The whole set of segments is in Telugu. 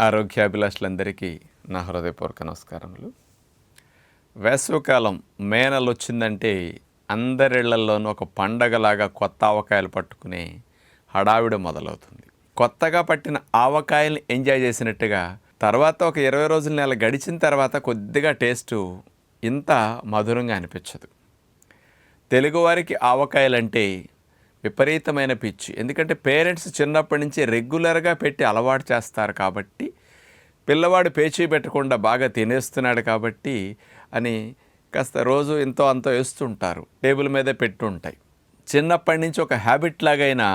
ఆరోగ్యాభిలాషులందరికీ నా హృదయపూర్వక నమస్కారములు. వేసవికాలం మే నెల వచ్చిందంటే అందరిళ్ళలోనూ ఒక పండగలాగా కొత్త ఆవకాయలు పట్టుకునే హడావిడి మొదలవుతుంది. కొత్తగా పట్టిన ఆవకాయల్ని ఎంజాయ్ చేసినట్టుగా తర్వాత ఒక ఇరవై రోజుల నెల గడిచిన తర్వాత కొద్దిగా టేస్టు ఇంత మధురంగా అనిపించదు. తెలుగువారికి ఆవకాయలంటే విపరీతమైన పిచ్చి. ఎందుకంటే పేరెంట్స్ చిన్నప్పటి నుంచి రెగ్యులర్గా పెట్టి అలవాటు చేస్తారు కాబట్టి పిల్లవాడు పేచీ పెట్టకుండా బాగా తినేస్తున్నాడు కాబట్టి అని కాస్త రోజు ఎంతో అంతో వేస్తుంటారు. టేబుల్ మీద పెట్టుంటాయి. చిన్నప్పటి నుంచి ఒక హ్యాబిట్ లాగైనా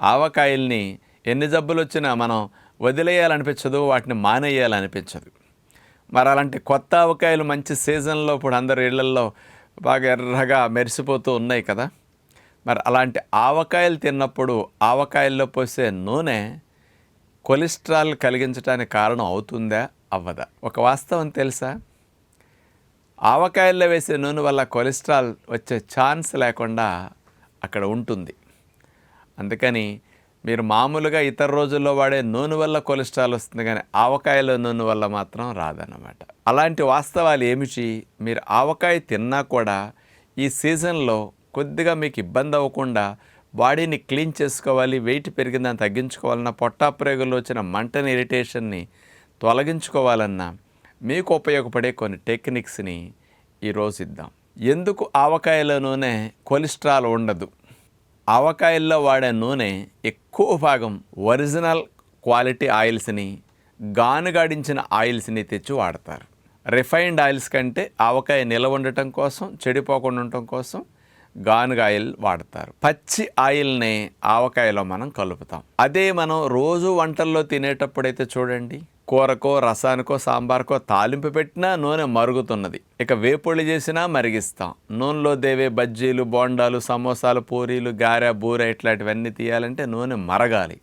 ఆవకాయల్ని ఎన్ని జబ్బులు వచ్చినా మనం వదిలేయాలనిపించదు వాటిని మానేయాలనిపించదు. మరి అలాంటి కొత్త ఆవకాయలు మంచి సీజన్లో ఇప్పుడు అందరు ఇళ్ళల్లో బాగా ఎర్రగా మెరిసిపోతూ ఉన్నాయి కదా. మరి అలాంటి ఆవకాయలు తిన్నప్పుడు ఆవకాయల్లో పోసే నూనె కొలెస్ట్రాల్ కలిగించడానికి కారణం అవుతుందా? అవ్వదా? ఒక వాస్తవం తెలుసా? ఆవకాయల్లో వేసే నూనె వల్ల కొలెస్ట్రాల్ వచ్చే ఛాన్స్ లేకుండా అక్కడ ఉంటుంది. అందుకని మీరు మామూలుగా ఇతర రోజుల్లో వాడే నూనె వల్ల కొలెస్ట్రాల్ వస్తుంది కానీ ఆవకాయల నూనె వల్ల మాత్రం రాదన్నమాట. అలాంటి వాస్తవాలు ఏమిటి? మీరు ఆవకాయ తిన్నా కూడా ఈ సీజన్లో కొద్దిగా మీకు ఇబ్బంది అవ్వకుండా బాడీని క్లీన్ చేసుకోవాలి వెయిట్ పెరిగిందని తగ్గించుకోవాలన్నా పొట్టాప్రేగుల్లో వచ్చిన మంటని ఇరిటేషన్ని తొలగించుకోవాలన్నా మీకు ఉపయోగపడే కొన్ని టెక్నిక్స్ని ఈరోజు ఇద్దాం. ఎందుకు ఆవకాయలో నూనె కొలెస్ట్రాల్ ఉండదు? ఆవకాయల్లో వాడే నూనె ఎక్కువ భాగం ఒరిజినల్ క్వాలిటీ ఆయిల్స్ని గానుగాడించిన ఆయిల్స్ని తెచ్చి వాడతారు. రిఫైన్డ్ ఆయిల్స్ కంటే ఆవకాయ నిలవ ఉండటం కోసం చెడిపోకుండా ఉండటం కోసం గానుగ ఆయిల్ వాడతారు. పచ్చి ఆయిల్ని ఆవకాయలో మనం కలుపుతాం. అదే మనం రోజు వంటల్లో తినేటప్పుడైతే చూడండి కూరకో రసానికో సాంబార్కో తాలింపు పెట్టినా నూనె మరుగుతున్నది. ఇక వేపుళ్ళు చేసినా మరిగిస్తాం. నూనెలో దేవే బజ్జీలు బోండాలు సమోసాలు పూరీలు గారె బూరె ఇట్లాంటివన్నీ తీయాలంటే నూనె మరగాలి.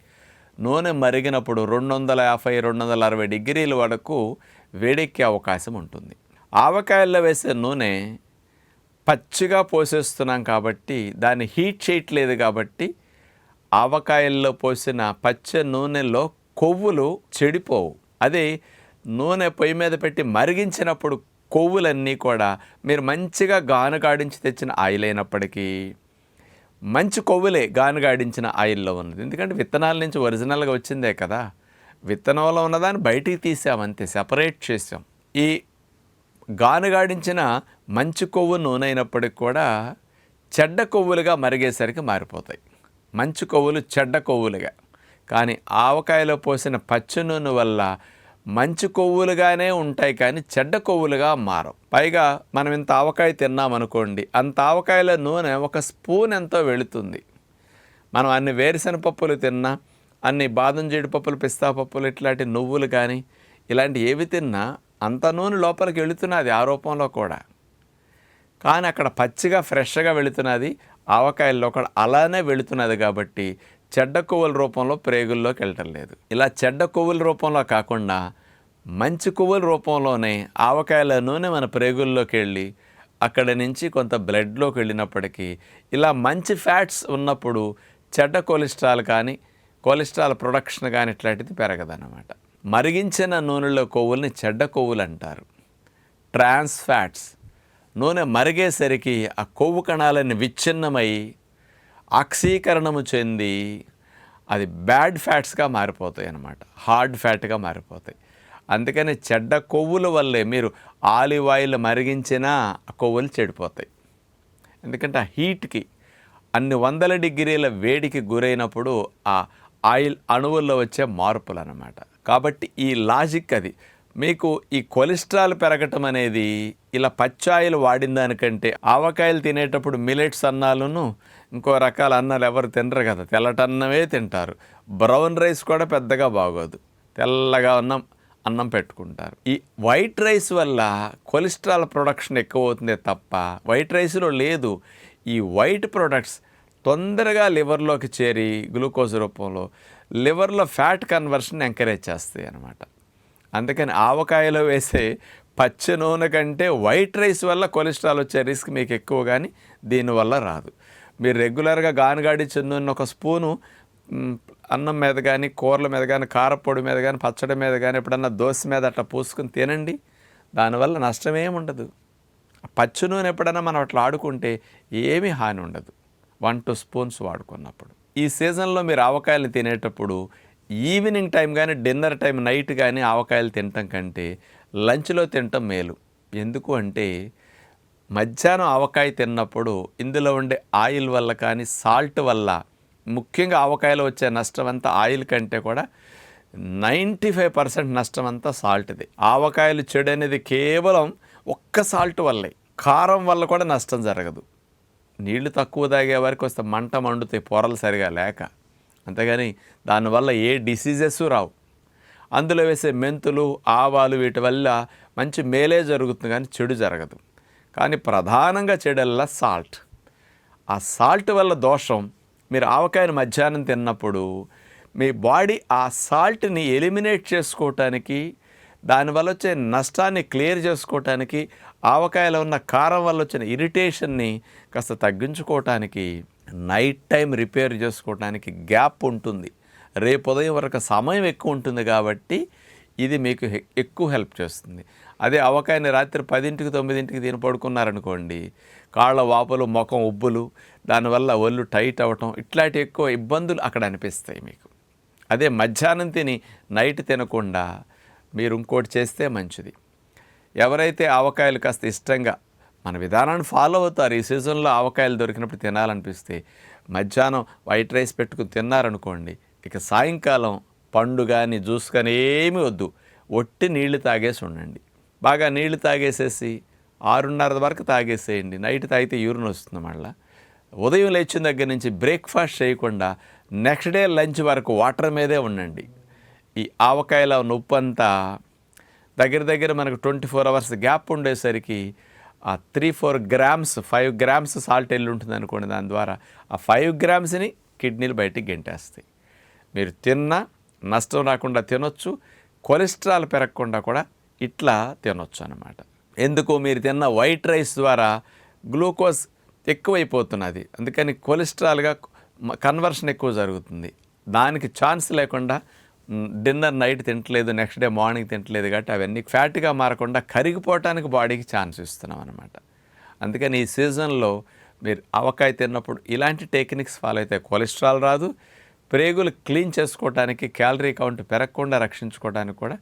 నూనె మరిగినప్పుడు రెండు వందల యాభై రెండు వందల అరవై డిగ్రీల వరకు వేడెక్కే అవకాశం ఉంటుంది. ఆవకాయల్లో వేసే నూనె పచ్చిగా పోసేస్తున్నాం కాబట్టి దాన్ని హీట్ చేయట్లేదు కాబట్టి ఆవకాయల్లో పోసిన పచ్చ నూనెలో కొవ్వులు చెడిపోవు. అదే నూనె పొయ్యి మీద పెట్టి మరిగించినప్పుడు కొవ్వులన్నీ కూడా మీరు మంచిగా గానుగాడించి తెచ్చిన ఆయిల్ అయినప్పటికీ మంచి కొవ్వులే గానుగాడించిన ఆయిల్లో ఉన్నది. ఎందుకంటే విత్తనాల నుంచి ఒరిజినల్గా వచ్చిందే కదా. విత్తనంలో ఉన్నదాన్ని బయటికి తీసామంతే సెపరేట్ చేసాం. ఈ గానుగాడించిన మంచి కొవ్వు నూనె అయినప్పటికి కూడా చెడ్డ కొవ్వులుగా మరిగేసరికి మారిపోతాయి. మంచి కొవ్వులు చెడ్డ కొవ్వులుగా. కానీ ఆవకాయలో పోసిన పచ్చి నూనె వల్ల మంచి కొవ్వులుగానే ఉంటాయి కానీ చెడ్డ కొవ్వులుగా మారం పైగా మనం ఇంత ఆవకాయ తిన్నామనుకోండి అంత ఆవకాయల నూనె ఒక స్పూన్ ఎంతో వెళుతుంది. మనం అన్ని వేరుశనపప్పులు తిన్నా అన్ని బాదం జీడిపప్పులు పిస్తా పప్పులు ఇట్లాంటి నువ్వులు కానీ ఇలాంటి ఏవి తిన్నా అంత నూనె లోపలికి వెళుతున్నది ఆ రూపంలో కూడా. కానీ అక్కడ పచ్చిగా ఫ్రెష్గా వెళుతున్నది ఆవకాయల్లో కూడా అలానే వెళుతున్నది కాబట్టి చెడ్డ కొవ్వుల రూపంలో ప్రేగుల్లోకి వెళ్ళటం లేదు. ఇలా చెడ్డ కొవ్వుల రూపంలో కాకుండా మంచి కొవ్వుల రూపంలోనే ఆవకాయల నూనె మన ప్రేగుల్లోకి వెళ్ళి అక్కడ నుంచి కొంత బ్లడ్లోకి వెళ్ళినప్పటికీ ఇలా మంచి ఫ్యాట్స్ ఉన్నప్పుడు చెడ్డ కొలెస్ట్రాల్ కానీ కొలెస్ట్రాల్ ప్రొడక్షన్ కానీ ఇట్లాంటిది పెరగదన్నమాట. మరిగించిన నూనెలో కొవ్వుల్ని చెడ్డ కొవ్వులు అంటారు. ట్రాన్స్ ఫ్యాట్స్ నూనె మరిగేసరికి ఆ కొవ్వు కణాలని విచ్ఛిన్నమై ఆక్సీకరణము చెంది అది బ్యాడ్ ఫ్యాట్స్గా మారిపోతాయి అన్నమాట. హార్డ్ ఫ్యాట్గా మారిపోతాయి. అందుకని చెడ్డ కొవ్వుల వల్లే మీరు ఆలివ్ ఆయిల్ మరిగించినా ఆ కొవ్వులు చెడిపోతాయి. ఎందుకంటే ఆ హీట్కి అన్ని వందల డిగ్రీల వేడికి గురైనప్పుడు ఆ ఆయిల్ అణువుల్లో వచ్చే మార్పులు అన్నమాట. కాబట్టి ఈ లాజిక్ అది. మీకు ఈ కొలెస్ట్రాల్ పెరగటం అనేది ఇలా పచ్చాయిలు వాడిన దానికంటే ఆవకాయలు తినేటప్పుడు మిలెట్స్ అన్నాలను ఇంకో రకాల అన్నాలు ఎవరు తినరు కదా. తెల్లటన్నమే తింటారు. బ్రౌన్ రైస్ కూడా పెద్దగా బాగోదు. తెల్లగా అన్నం అన్నం పెట్టుకుంటారు. ఈ వైట్ రైస్ వల్ల కొలెస్ట్రాల్ ప్రొడక్షన్ ఎక్కువ అవుతుంది తప్ప వైట్ రైస్లో లేదు. ఈ వైట్ ప్రొడక్ట్స్ తొందరగా లివర్లోకి చేరి గ్లూకోజ్ రూపంలో లివర్లో ఫ్యాట్ కన్వర్షన్ ఎంకరేజ్ చేస్తాయి అన్నమాట. అందుకని ఆవకాయలో వేసే పచ్చ నూనె కంటే వైట్ రైస్ వల్ల కొలెస్ట్రాల్ వచ్చే రిస్క్ మీకు ఎక్కువ కానీ దీనివల్ల రాదు. మీరు రెగ్యులర్గా గానుగాడి చెందున్న ఒక స్పూను అన్నం మీద కానీ కూరల మీద కానీ కారపొడి మీద కానీ పచ్చడి మీద కానీ ఎప్పుడన్నా దోశ మీద అట్లా పూసుకుని తినండి. దానివల్ల నష్టమేం ఉండదు. పచ్చి నూనె ఎప్పుడైనా మనం అట్లా ఆడుకుంటే ఏమీ హాని ఉండదు. వన్ టూ స్పూన్స్ వాడుకున్నప్పుడు. ఈ సీజన్లో మీరు ఆవకాయలు తినేటప్పుడు ఈవినింగ్ టైం కానీ డిన్నర్ టైం నైట్ కానీ ఆవకాయలు తినటం కంటే లంచ్లో తినటం మేలు. ఎందుకు అంటే మధ్యాహ్నం ఆవకాయ తిన్నప్పుడు ఇందులో ఉండే ఆయిల్ వల్ల కానీ సాల్ట్ వల్ల ముఖ్యంగా ఆవకాయలో వచ్చే నష్టం అంతా ఆయిల్ కంటే కూడా నైంటీ ఫైవ్ పర్సెంట్ నష్టం అంతా సాల్ట్ది. ఆవకాయలు చెడు అనేది కేవలం ఒక్క సాల్ట్ వల్లే. కారం వల్ల కూడా నష్టం జరగదు. నీళ్ళు తక్కువ తాగే వరకు వస్తే మంట మండుతాయి పొరలు సరిగా లేక. అంతేగాని దానివల్ల ఏ డిసీజెస్ రావు. అందులో వేసే మెంతులు ఆవాలు వీటి వల్ల మంచి మేలే జరుగుతుంది కానీ చెడు జరగదు. కానీ ప్రధానంగా చెడల్లా సాల్ట్. ఆ సాల్ట్ వల్ల దోషం మీరు ఆవకాయను మధ్యాహ్నం తిన్నప్పుడు మీ బాడీ ఆ సాల్ట్ని ఎలిమినేట్ చేసుకోవటానికి దానివల్ల వచ్చే నష్టాన్ని క్లియర్ చేసుకోవటానికి ఆవకాయలో ఉన్న కారం వల్ల వచ్చిన ఇరిటేషన్ని కాస్త తగ్గించుకోవటానికి నైట్ టైం రిపేర్ చేసుకోవటానికి గ్యాప్ ఉంటుంది. రేపు ఉదయం వరకు సమయం ఎక్కువ ఉంటుంది కాబట్టి ఇది మీకు ఎక్కువ హెల్ప్ చేస్తుంది. అదే అవకాయని రాత్రి పదింటికి తొమ్మిదింటికి తిని పడుకున్నారనుకోండి కాళ్ళ వాపులు ముఖం ఉబ్బులు దానివల్ల ఒళ్ళు టైట్ అవ్వటం ఇట్లాంటి ఎక్కువ ఇబ్బందులు అక్కడ అనిపిస్తాయి మీకు. అదే మధ్యాహ్నం తిని నైట్ తినకుండా మీరు ఇంకోటి చేస్తే మంచిది. ఎవరైతే ఆవకాయలు కాస్త ఇష్టంగా మన విధానాన్ని ఫాలో అవుతారు ఈ సీజన్లో ఆవకాయలు దొరికినప్పుడు తినాలనిపిస్తే మధ్యాహ్నం వైట్ రైస్ పెట్టుకుని తిన్నారనుకోండి ఇక సాయంకాలం పండు కానీ జ్యూస్ కానీ ఏమీ వద్దు. ఒట్టి నీళ్ళు తాగేసి ఉండండి. బాగా నీళ్ళు తాగేసేసి ఆరున్నర వరకు తాగేసేయండి. నైట్ తాగితే యూరిన్ వస్తుంది మళ్ళీ. ఉదయం లేచిన దగ్గర నుంచి బ్రేక్ఫాస్ట్ చేయకుండా నెక్స్ట్ డే లంచ్ వరకు వాటర్ మీదే ఉండండి. ఈ ఆవకాయల నొప్పంతా దగ్గర దగ్గర మనకు ట్వంటీ ఫోర్ అవర్స్ గ్యాప్ ఉండేసరికి ఆ three four grams five grams salt వెళ్ళి ఉంటుంది అనుకోండి దాని ద్వారా. ఆ ఫైవ్ గ్రామ్స్ని కిడ్నీలు బయటికి గెంటేస్తాయి. మీరు తిన్నా నష్టం రాకుండా తినొచ్చు కొలెస్ట్రాల్ పెరగకుండా కూడా ఇట్లా తినొచ్చు అనమాట ఎందుకు మీరు తిన్న వైట్ రైస్ ద్వారా గ్లూకోజ్ ఎక్కువైపోతున్నది. అందుకని కొలెస్ట్రాల్గా కన్వర్షన్ ఎక్కువ జరుగుతుంది. దానికి ఛాన్స్ లేకుండా డిన్నర్ నైట్ తింటలేదు నెక్స్ట్ డే మార్నింగ్ తింటలేదు కాబట్టి అవన్నీ ఫ్యాట్గా మారకుండా కరిగిపోవటానికి బాడీకి ఛాన్స్ ఇస్తున్నాం అనమాట అందుకని ఈ సీజన్లో మీరు ఆవకాయ తిన్నప్పుడు ఇలాంటి టెక్నిక్స్ ఫాలో అయితే కొలెస్ట్రాల్ రాదు ప్రేగులు క్లీన్ చేసుకోవడానికి క్యాలరీ కౌంట్ పెరగకుండా రక్షించుకోవడానికి కూడా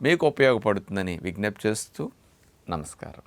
మీకు ఉపయోగపడుతుందని విజ్ఞప్తి చేస్తూ నమస్కారం.